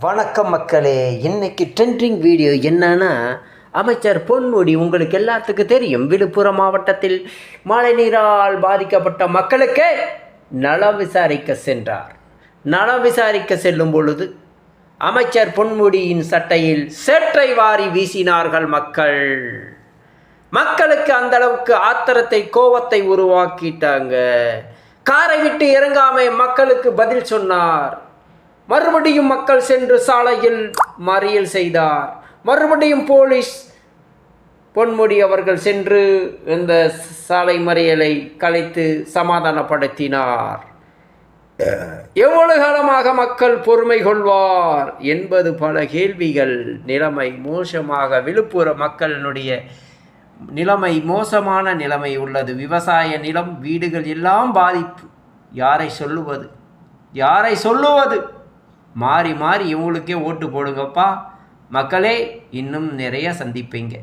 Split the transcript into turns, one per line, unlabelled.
வணக்கம் மக்களே இன்னைக்கு ட்ரெண்டிங் வீடியோ என்னன்னா அமைச்சர் பொன்முடி உங்களுக்கு எல்லாத்துக்கும் தெரியும். விழுப்புரம் மாவட்டத்தில் மழைநீரால் பாதிக்கப்பட்ட மக்களுக்கு நலம் விசாரிக்க சென்றார். நலம் விசாரிக்க செல்லும் பொழுது அமைச்சர் பொன்முடியின் சட்டையில் சேற்றை வாரி வீசினார்கள் மக்கள். மக்களுக்கு அந்த அளவுக்கு ஆத்திரத்தை கோபத்தை உருவாக்கிட்டாங்க. காரை விட்டு இறங்காம மக்களுக்கு பதில் சொன்னார். மறுபடியும் மக்கள் சென்று சாலையில் மறியல் செய்தார். மறுபடியும் போலீஸ் பொன்முடி அவர்கள் சென்று இந்த சாலை மறியலை கலைத்து சமாதானப்படுத்தினார். எவ்வளவு காலமாக மக்கள் பொறுமை கொள்வார் என்பது பல கேள்விகள். நிலைமை மோசமாக விழுப்புர மக்களினுடைய நிலைமை மோசமான நிலைமை உள்ளது. விவசாய நிலம் வீடுகள் எல்லாம் பாதிப்பு. யாரை சொல்லுவது? யாரை சொல்லுவது? மாறி மாறி இவங்களுக்கே ஓட்டு போடுங்கப்பா. மக்களே இன்னும் நிறைய சந்திப்பீங்க.